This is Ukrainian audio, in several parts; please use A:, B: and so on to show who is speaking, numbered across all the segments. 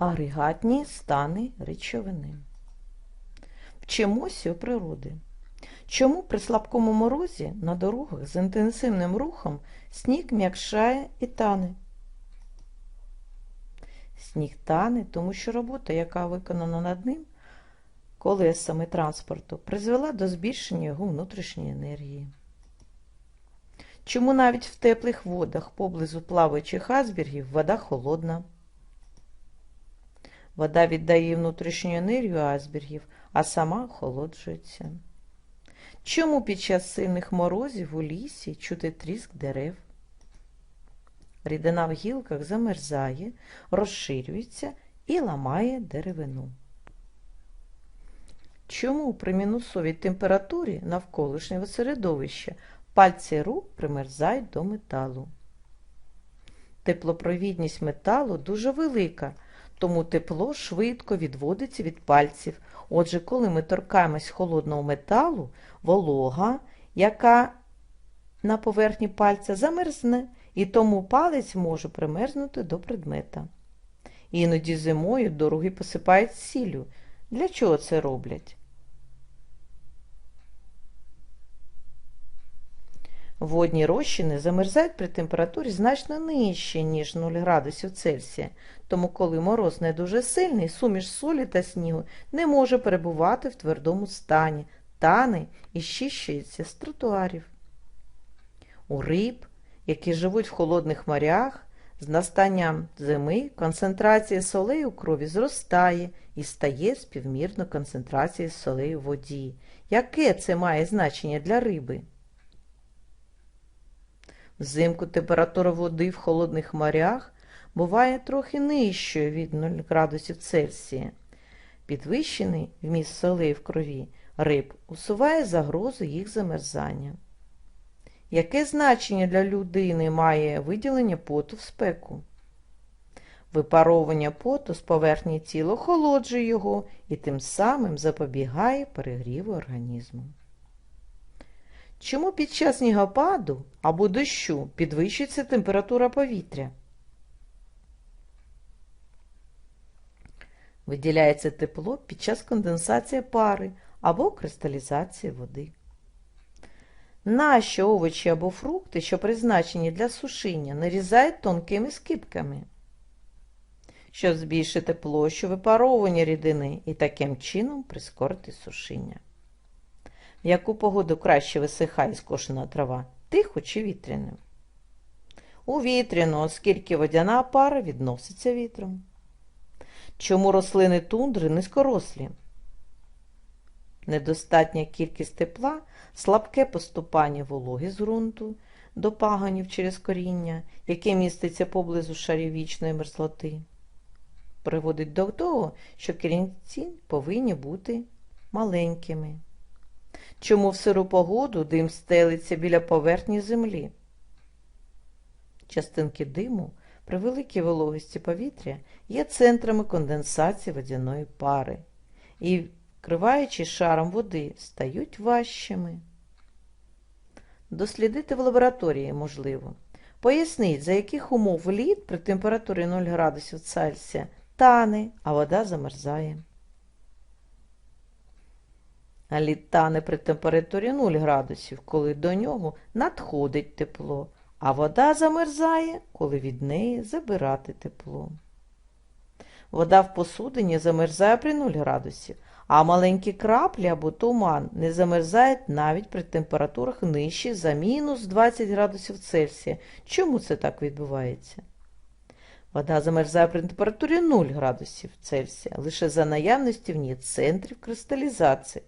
A: Агрегатні стани речовини. Вчимося у природи. Чому при слабкому морозі на дорогах з інтенсивним рухом сніг м'якшає і тане? Сніг тане, тому що робота, яка виконана над ним колесами транспорту, призвела до збільшення його внутрішньої енергії. Чому навіть в теплих водах поблизу плаваючих айсбергів вода холодна? Вода віддає внутрішню енергію айсбергів, а сама охолоджується. Чому під час сильних морозів у лісі чути тріск дерев? Рідина в гілках замерзає, розширюється і ламає деревину. Чому при мінусовій температурі навколишнього середовища пальці рук примерзають до металу? Теплопровідність металу дуже велика, тому тепло швидко відводиться від пальців. Отже, коли ми торкаємось холодного металу, волога, яка на поверхні пальця замерзне, і тому палець може примерзнути до предмета. Іноді зимою дороги посипають сіллю. Для чого це роблять? Водні розчини замерзають при температурі значно нижче, ніж 0 градусів Цельсія, тому коли мороз не дуже сильний, суміш солі та снігу не може перебувати в твердому стані, тане і щищується з тротуарів. У риб, які живуть в холодних морях, з настанням зими концентрація солей у крові зростає і стає співмірно концентрації солей у воді. Яке це має значення для риби? Взимку температура води в холодних морях буває трохи нижчою від 0 градусів Цельсія. Підвищений вміст солей в крові риб усуває загрозу їх замерзання. Яке значення для людини має виділення поту в спеку? Випаровування поту з поверхні тіла охолоджує його і тим самим запобігає перегріву організму. Чому під час снігопаду або дощу підвищується температура повітря? Виділяється тепло під час конденсації пари або кристалізації води. Нащо овочі або фрукти, що призначені для сушіння, нарізають тонкими скипками, щоб збільшити площу випаровування рідини і таким чином прискорити сушіння. Яку погоду краще висихає скошена трава, тихо чи вітряним? У вітряну, оскільки водяна пара відноситься вітром. Чому рослини тундри низькорослі? Недостатня кількість тепла, слабке поступання вологи з ґрунту до паганів через коріння, яке міститься поблизу шарів вічної мерзлоти, приводить до того, що корінці повинні бути маленькими. Чому в сиру погоду дим стелиться біля поверхні землі? Частинки диму при великій вологості повітря є центрами конденсації водяної пари і, вкриваючи шаром води, стають важчими. Дослідити в лабораторії можливо. Поясніть, за яких умов лід при температурі 0 градусів Цельсія тане, а вода замерзає. Лід при температурі 0 градусів, коли до нього надходить тепло, а вода замерзає, коли від неї забирати тепло. Вода в посудині замерзає при 0 градусів, а маленькі краплі або туман не замерзають навіть при температурах нижче за мінус 20 градусів Цельсія. Чому це так відбувається? Вода замерзає при температурі 0 градусів Цельсія лише за наявності в ній центрів кристалізації.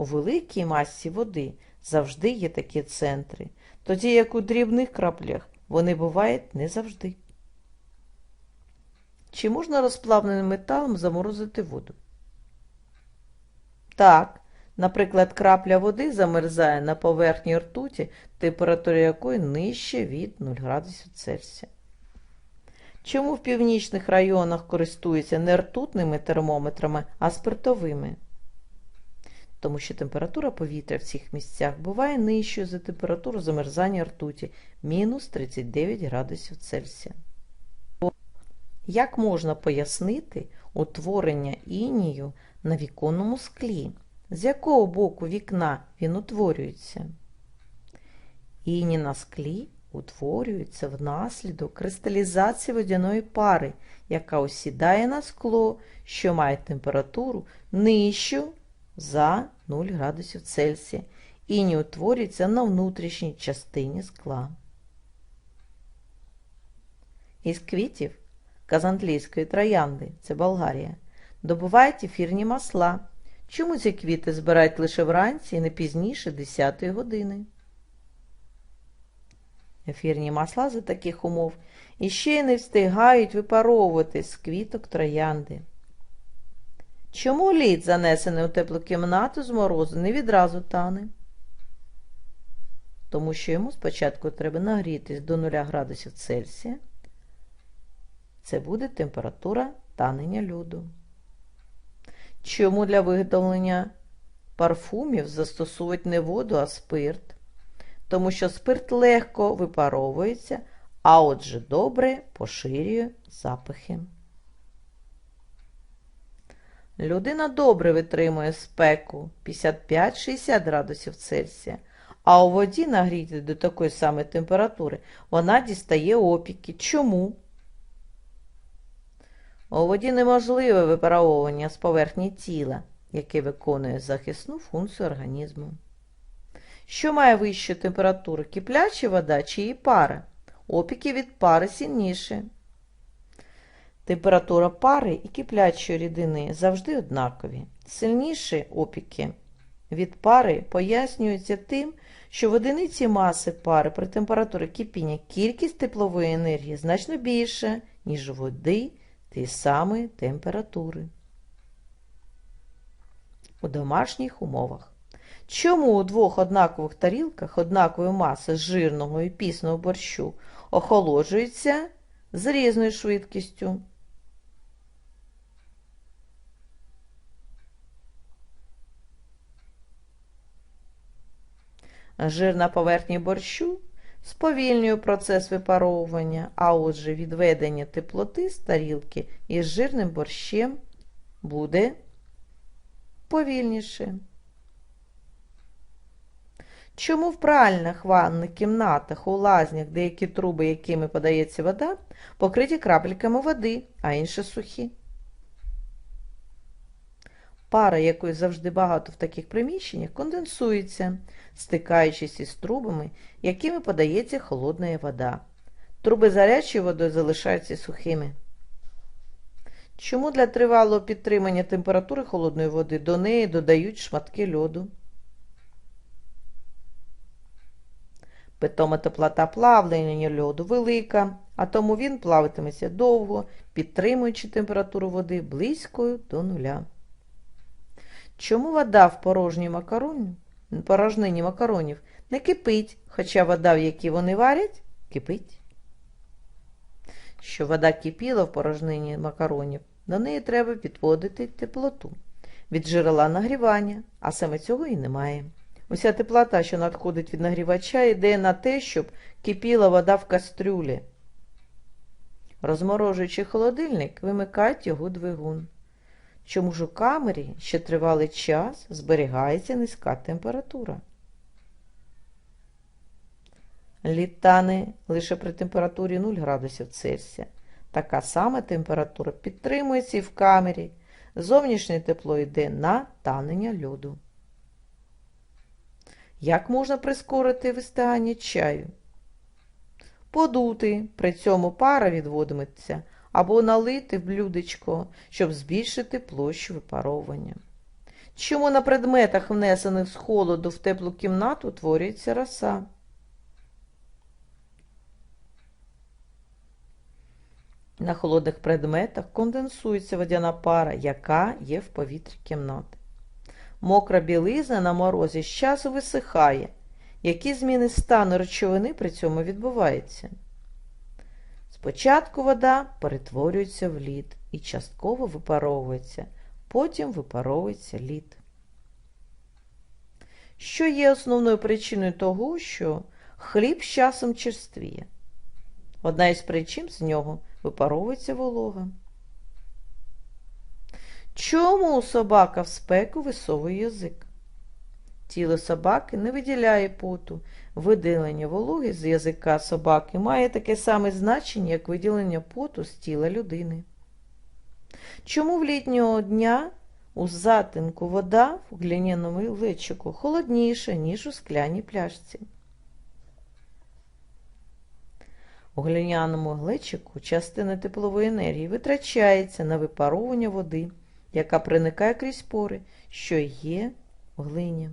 A: У великій масі води завжди є такі центри, тоді як у дрібних краплях вони бувають не завжди. Чи можна розплавленим металом заморозити воду? Так, наприклад, крапля води замерзає на поверхні ртуті, температура якої нижче від 0 градусів Цельсія. Чому в північних районах користуються не ртутними термометрами, а спиртовими? Тому що температура повітря в цих місцях буває нижчою за температуру замерзання ртуті мінус 39 градусів Цельсія. Як можна пояснити утворення інію на віконному склі? З якого боку вікна він утворюється? Іні на склі утворюється внаслідок кристалізації водяної пари, яка осідає на скло, що має температуру нижчу за 0 градусів Цельсія. Іні утворюється на внутрішній частині скла. Із квітів казантлійської троянди, це Болгарія, добувають ефірні масла. Чому ці квіти збирають лише вранці і не пізніше 10 години? Ефірні масла за таких умов іще не встигають випаровуватись з квіток троянди. Чому лід, занесений у теплу кімнату з морозу, не відразу тане? Тому що йому спочатку треба нагрітись до 0 градусів Цельсія. Це буде температура танення льоду. Чому для виготовлення парфумів застосовують не воду, а спирт? Тому що спирт легко випаровується, а отже добре поширює запахи. Людина добре витримує спеку 55-60 градусів Цельсія, а у воді нагріти до такої самої температури вона дістає опіки. Чому? У воді неможливе випаровування з поверхні тіла, яке виконує захисну функцію організму. Що має вищу температуру? Кипляча вода чи її пара? Опіки від пари сильніші. Температура пари і киплячої рідини завжди однакові. Сильніші опіки від пари пояснюються тим, що в одиниці маси пари при температурі кипіння кількість теплової енергії значно більша, ніж у води тієї самої температури. У домашніх умовах. Чому у двох однакових тарілках однакової маси жирного і пісного борщу охолоджуються з різною швидкістю? Жир на поверхні борщу сповільнює процес випаровування, а отже відведення теплоти з тарілки із жирним борщем буде повільніше. Чому в пральних ванних кімнатах, у лазнях деякі труби, якими подається вода, покриті крапельками води, а інші сухі? Пара, якої завжди багато в таких приміщеннях, конденсується, стикаючись із трубами, якими подається холодна вода. Труби зарячою водою залишаються сухими. Чому для тривалого підтримання температури холодної води до неї додають шматки льоду? Питома теплота плавлення льоду велика, а тому він плаватиметься довго, підтримуючи температуру води близькою до нуля. Чому вода в порожній макароні, порожнині макаронів не кипить, хоча вода, в якій вони варять, кипить? Що вода кипіла в порожнині макаронів, до неї треба підводити теплоту від джерела нагрівання, а саме цього і немає. Уся теплота, що надходить від нагрівача, йде на те, щоб кипіла вода в кастрюлі. Розморожуючи холодильник, вимикають його двигун. Чому ж у камері ще тривалий час зберігається низька температура? Лід тане лише при температурі 0 градусів Цельсія. Така сама температура підтримується і в камері. Зовнішнє тепло йде на танення льоду. Як можна прискорити вистигання чаю? Подути, при цьому пара відводиметься, або налити в блюдечко, щоб збільшити площу випаровування. Чому на предметах, внесених з холоду в теплу кімнату, утворюється роса? На холодних предметах конденсується водяна пара, яка є в повітрі кімнати. Мокра білизна на морозі з часу висихає. Які зміни стану речовини при цьому відбуваються? Спочатку вода перетворюється в лід і частково випаровується, потім випаровується лід. Що є основною причиною того, що хліб з часом черствіє? Одна із причин з нього випаровується волога. Чому собака в спеку висовує язик? Тіло собаки не виділяє поту. Виділення вологи з язика собаки має таке саме значення, як виділення поту з тіла людини. Чому в літнього дня у затинку вода в гляняному глечику холодніша, ніж у скляній пляшці? У глиняному глечику частина теплової енергії витрачається на випаровування води, яка проникає крізь пори, що є в глині.